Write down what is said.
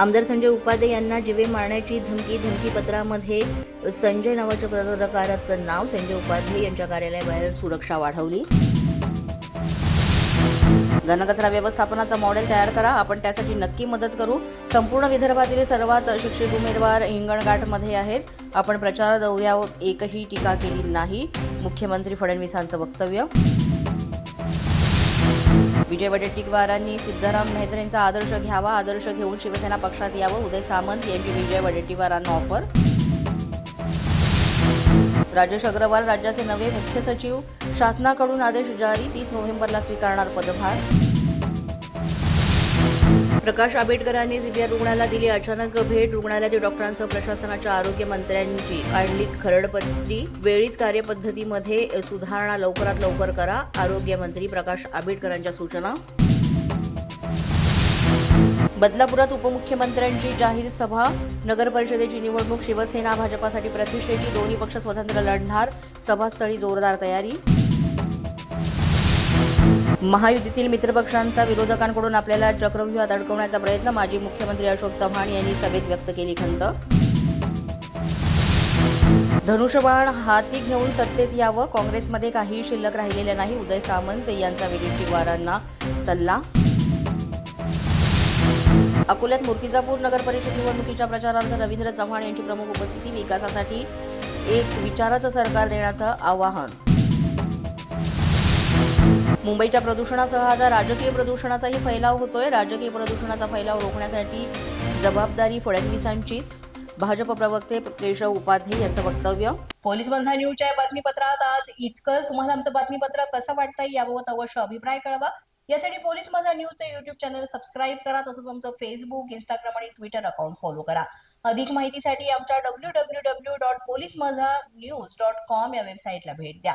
आमदार संजय उपाध्ये यांना जिवे मारण्याची धमकी धमकीपत्रामध्ये संजय नावाच्या पत्रकाराचं नाव संजय उपाध्ये यांच्या कार्यालयाबाहेर सुरक्षा वाढवली. घनकचरा व्यवस्थापनाचा मॉडेल तयार करा. आपण त्यासाठी नक्की मदत करू. संपूर्ण विदर्भातील सर्वात शिक्षित उमेदवार हिंगणघाटमध्ये आहेत. आपण प्रचार दौऱ्यावर एकही टीका केली नाही. मुख्यमंत्री फडणवीसांचं वक्तव्य. विजय वडेट्टीवारांनी सिद्धराम मेहत्रेंचा आदर्श घ्यावा आदर्श घेऊन शिवसेना पक्षात यावं. उदय सामंत यांची विजय वडेट्टीवारांना ऑफर राजेश अग्रवाल राज्याचे नवे मुख्य सचिव. शासनाकडून आदेश जारी. तीस नोव्हेंबरला स्वीकारणार पदभार. प्रकाश आंबेडकरांनी सीबीआय रुग्णाला दिली अचानक भेट. रुग्णालयातील डॉक्टरांसह प्रशासनाच्या आरोग्य मंत्र्यांची काढली खरडपत्री वेळीच कार्यपद्धतीमध्ये सुधारणा लवकरात लवकर करा आरोग्य मंत्री प्रकाश आंबेडकरांच्या सूचना. बदलापुरात उपमुख्यमंत्र्यांची जाहीर सभा. नगर परिषदेची निवडणूक शिवसेना भाजपासाठी प्रतिष्ठेची दोन्ही पक्ष स्वतंत्र लढणार. सभास्थळी जोरदार तयारी. महायुतीतील मित्रपक्षांचा विरोधकांकडून आपल्याला चक्रव्यूहात अडकवण्याचा प्रयत्न माजी मुख्यमंत्री अशोक चव्हाण यांनी सभेत व्यक्त केली खंत. धनुष्यबाण हाती घेऊन सत्तेत यावं काँग्रेसमध्ये काही शिल्लक राहिलेले नाही उदय सामंत यांचा विडेट्टीवारांना सल्ला. अकोल्यात मूर्तिजापूर नगर परिषद निवडणुकीच्या प्रचारार्थ रवींद्र चव्हाण यांची प्रमुख उपस्थिती विकासासाठी एक विचाराचं सरकार देण्याचं आवाहन. मुंबईच्या प्रदूषणासह आता राजकीय प्रदूषणाचाही फैलाव होतोय. राजकीय प्रदूषणाचा फैलाव रोखण्यासाठी जबाबदारी फडणवीसांचीच. भाजप प्रवक्ते केशव उपाध्ये यांचं वक्तव्य. पोलीस बंधा न्यूजच्या या बातमीपत्रात आज इतकंच. तुम्हाला आमचं बातमीपत्र कसं वाटतंय याबाबत अवश्य अभिप्राय कळवा. यासाठी पोलीस माझा न्यूजचं युट्यूब चॅनल सबस्क्राईब करा तसंच आमचं फेसबुक इंस्टाग्राम आणि ट्विटर अकाउंट फॉलो करा. अधिक माहितीसाठी आमच्या W W W dot police Majha news dot com या वेबसाईटला भेट द्या.